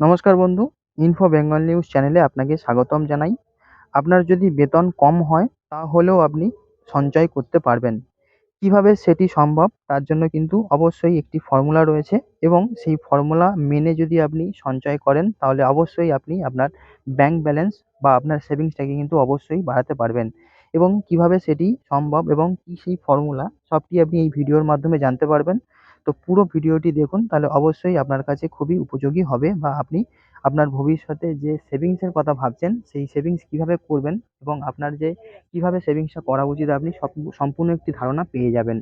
নমস্কার বন্ধু info Bengal news চ্যানেলে আপনাকে স্বাগতম জানাই। আপনার যদি বেতন কম হয়, তাহলেও আপনি সঞ্চয় করতে পারবেন। কীভাবে সেটি সম্ভব, তার জন্য কিন্তু অবশ্যই একটি ফর্মুলা রয়েছে এবং সেই ফর্মুলা মেনে যদি আপনি সঞ্চয় করেন, তাহলে অবশ্যই আপনি আপনার ব্যাঙ্ক ব্যালেন্স বা আপনার সেভিংসটাকে কিন্তু অবশ্যই বাড়াতে পারবেন। এবং কীভাবে সেটি সম্ভব এবং কী সেই ফর্মুলা সবটি আপনি এই ভিডিওর মাধ্যমে জানতে পারবেন। তো পুরো ভিডিওটি দেখুন, তাহলে অবশ্যই আপনার কাছে খুবই উপযোগী হবে বা আপনি আপনার ভবিষ্যতে যে সেভিংসের কথা ভাবছেন, সেই সেভিংস কীভাবে করবেন এবং আপনার যে কীভাবে সেভিংসটা করা উচিত আপনি সম্পূর্ণ একটি ধারণা পেয়ে যাবেন।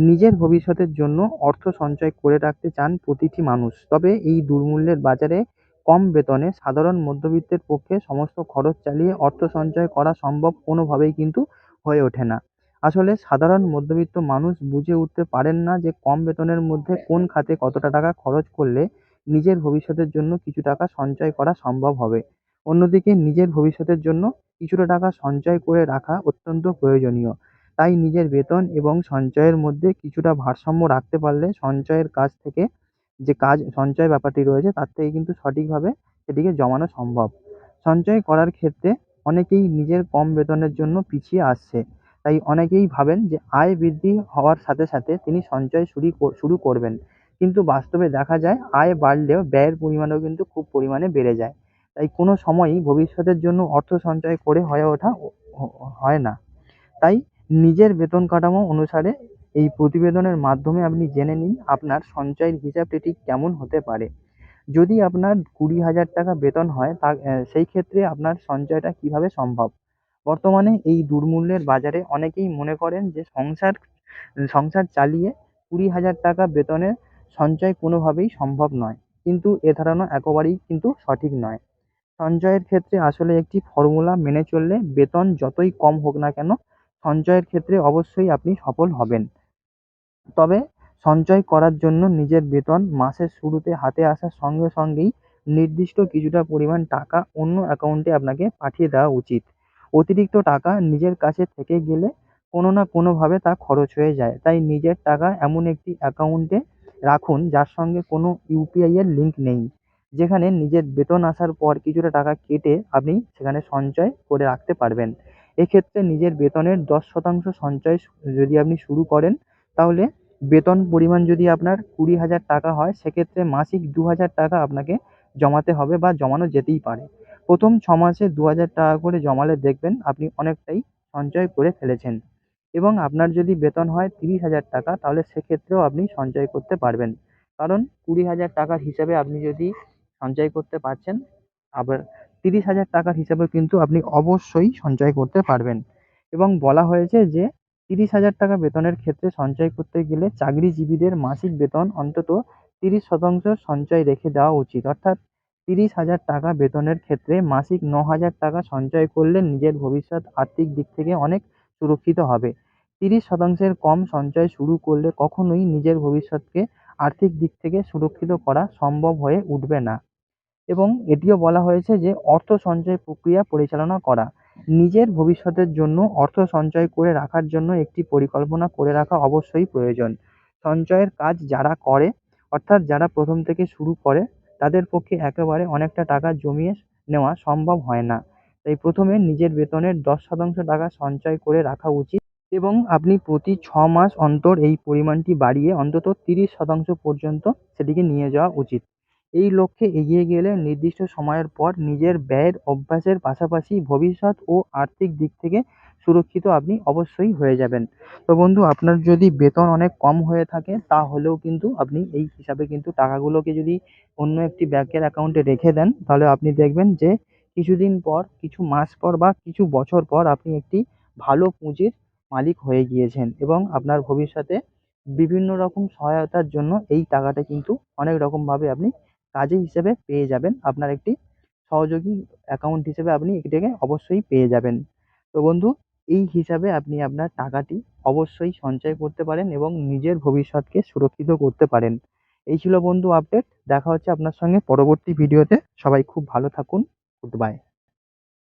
নিজের ভবিষ্যতের জন্য অর্থ সঞ্চয় করে রাখতে চান প্রতিটি মানুষ, তবে এই দুর্মূল্যের বাজারে কম বেতনে সাধারণ মধ্যবিত্তের পক্ষে সমস্ত খরচ চালিয়ে অর্থ সঞ্চয় করা সম্ভব কোনোভাবেই কিন্তু হয়ে ওঠে না। আসলে সাধারণ মধ্যবিত্ত মানুষ বুঝে উঠতে পারেন না যে কম বেতনের মধ্যে কোন খাতে কতটা টাকা খরচ করলে নিজের ভবিষ্যতের জন্য কিছু টাকা সঞ্চয় করা সম্ভব হবে। অন্যদিকে নিজের ভবিষ্যতের জন্য কিছুটা টাকা সঞ্চয় করে রাখা অত্যন্ত প্রয়োজনীয়। তাই নিজের বেতন এবং সঞ্চয়ের মধ্যে কিছুটা ভারসাম্য রাখতে পারলে সঞ্চয়ের কাজ থেকে যে কাজ সঞ্চয় ব্যাপারটি রয়েছে তার থেকে কিন্তু সঠিকভাবে সেটিকে জমানো সম্ভব। সঞ্চয় করার ক্ষেত্রে অনেকেই নিজের কম বেতনের জন্য পিছিয়ে আসছে। তাই অনেকেই ভাবেন যে আয় বৃদ্ধি হওয়ার সাথে সাথে তিনি সঞ্চয় শুরু শুরু করবেন। কিন্তু বাস্তবে দেখা যায়, আয় বাড়লেও ব্যয়ের পরিমাণও কিন্তু খুব পরিমাণে বেড়ে যায়। তাই কোনো সময়ই ভবিষ্যতের জন্য অর্থ সঞ্চয় করে হয়ে ওঠা হয় না। তাই নিজের বেতন কাঠামো অনুসারে এই প্রতিবেদনের মাধ্যমে আপনি জেনে নিন আপনার সঞ্চয়ের হিসাবটি ঠিক কেমন হতে পারে। যদি আপনার কুড়ি হাজার টাকা বেতন হয়, তা সেই ক্ষেত্রে আপনার সঞ্চয়টা কীভাবে সম্ভব? বর্তমানে এই দুর্মূল্যের বাজারে অনেকেই মনে করেন যে সংসার সংসার চালিয়ে কুড়ি হাজার টাকা বেতনে সঞ্চয় কোনোভাবেই সম্ভব নয়। কিন্তু এ ধারণা একেবারেই কিন্তু সঠিক নয়। সঞ্চয়ের ক্ষেত্রে আসলে একটি ফর্মুলা মেনে চললে বেতন যতই কম হোক না কেন সঞ্চয়ের ক্ষেত্রে অবশ্যই আপনি সফল হবেন। তবে সঞ্চয় করার জন্য নিজের বেতন মাসের শুরুতে হাতে আসার সঙ্গে সঙ্গেই নির্দিষ্ট কিছুটা পরিমাণ টাকা অন্য অ্যাকাউন্টে আপনাকে পাঠিয়ে দেওয়া উচিত। অতিরিক্ত টাকা নিজের কাছে থেকে গেলে কোনো না কোনোভাবে তা খরচ হয়ে যায়। তাই নিজের টাকা এমন একটি অ্যাকাউন্টে রাখুন যার সঙ্গে কোনো ইউপিআই এর লিঙ্ক নেই, যেখানে নিজের বেতন আসার পর কিছুটা টাকা কেটে আপনি সেখানে সঞ্চয় করে রাখতে পারবেন। এক্ষেত্রে নিজের বেতনের দশ শতাংশ সঞ্চয় যদি আপনি শুরু করেন, তাহলে বেতন পরিমাণ যদি আপনার কুড়ি হাজার টাকা হয়, সেক্ষেত্রে মাসিক দু হাজার টাকা আপনাকে জমাতে হবে বা জমানো যেতেই পারে। প্রথম ছ মাসে দু হাজার টাকা করে জমালে দেখবেন আপনি অনেকটাই সঞ্চয় করে ফেলেছেন। এবং আপনার যদি বেতন হয় তিরিশ হাজার টাকা, তাহলে সেক্ষেত্রেও আপনি সঞ্চয় করতে পারবেন। কারণ কুড়ি হাজার টাকার হিসাবে আপনি যদি সঞ্চয় করতে পারছেন, আবার তিরিশ হাজার টাকার হিসাবেও কিন্তু আপনি অবশ্যই সঞ্চয় করতে পারবেন। এবং বলা হয়েছে যে, তিরিশ হাজার টাকা বেতনের ক্ষেত্রে সঞ্চয় করতে গেলে চাকরিজীবীদের মাসিক বেতন অন্তত তিরিশ শতাংশ সঞ্চয় রেখে দেওয়া উচিত। অর্থাৎ তিরিশ হাজার টাকা বেতনের ক্ষেত্রে মাসিক ন হাজার টাকা সঞ্চয় করলে নিজের ভবিষ্যৎ আর্থিক দিক থেকে অনেক সুরক্ষিত হবে। তিরিশ শতাংশের কম সঞ্চয় শুরু করলে কখনোই নিজের ভবিষ্যৎকে আর্থিক দিক থেকে সুরক্ষিত করা সম্ভব হয়ে উঠবে না। এবং এটিও বলা হয়েছে যে, অর্থ সঞ্চয় প্রক্রিয়া পরিচালনা করা, নিজের ভবিষ্যতের জন্য অর্থ সঞ্চয় করে রাখার জন্য একটি পরিকল্পনা করে রাখা অবশ্যই প্রয়োজন। সঞ্চয়ের কাজ যারা করে, অর্থাৎ যারা প্রথম থেকে শুরু করে তাদের পক্ষে একেবারে অনেকটা টাকা জমিয়ে নেওয়া সম্ভব হয় না। তাই প্রথমে নিজের বেতনের দশ শতাংশ টাকা সঞ্চয় করে রাখা উচিত এবং আপনি প্রতি ছ মাস অন্তর এই পরিমাণটি বাড়িয়ে অন্তত তিরিশ শতাংশ পর্যন্ত সেটিকে নিয়ে যাওয়া উচিত। এই লক্ষ্যে এগিয়ে গেলে নির্দিষ্ট সময়ের পর নিজের ব্যয়ের অভ্যাসের পাশাপাশি ভবিষ্যৎ ও আর্থিক দিক থেকে সুরক্ষিত আপনি অবশ্যই হয়ে যাবেন। তো বন্ধু, আপনার যদি বেতন অনেক কম হয়ে থাকে, তাহলেও কিন্তু আপনি এই হিসাবে কিন্তু টাকাগুলোকে যদি অন্য একটি ব্যাংকের অ্যাকাউন্টে রেখে দেন, তাহলে আপনি দেখবেন যে কিছুদিন পর, কিছু মাস পর বা কিছু বছর পর আপনি একটি ভালো পুঁজির মালিক হয়ে গিয়েছেন এবং আপনার ভবিষ্যতে বিভিন্ন রকম সহায়তার জন্য এই টাকাটা কিন্তু অনেক রকমভাবে আপনি কাজে হিসেবে পেয়ে যাবেন। আপনার একটি সহযোগী অ্যাকাউন্ট হিসেবে আপনি এটাকে অবশ্যই পেয়ে যাবেন। তো বন্ধু এই হিসাবে আপনি আপনার টাকাটি অবশ্যই সঞ্চয় করতে পারেন এবং নিজের ভবিষ্যৎকে সুরক্ষিত করতে পারেন। এই ছিল বন্ধু আপডেট দেখা হচ্ছে আপনার সঙ্গে পরবর্তী ভিডিওতে সবাই খুব ভালো থাকুন গুড বাই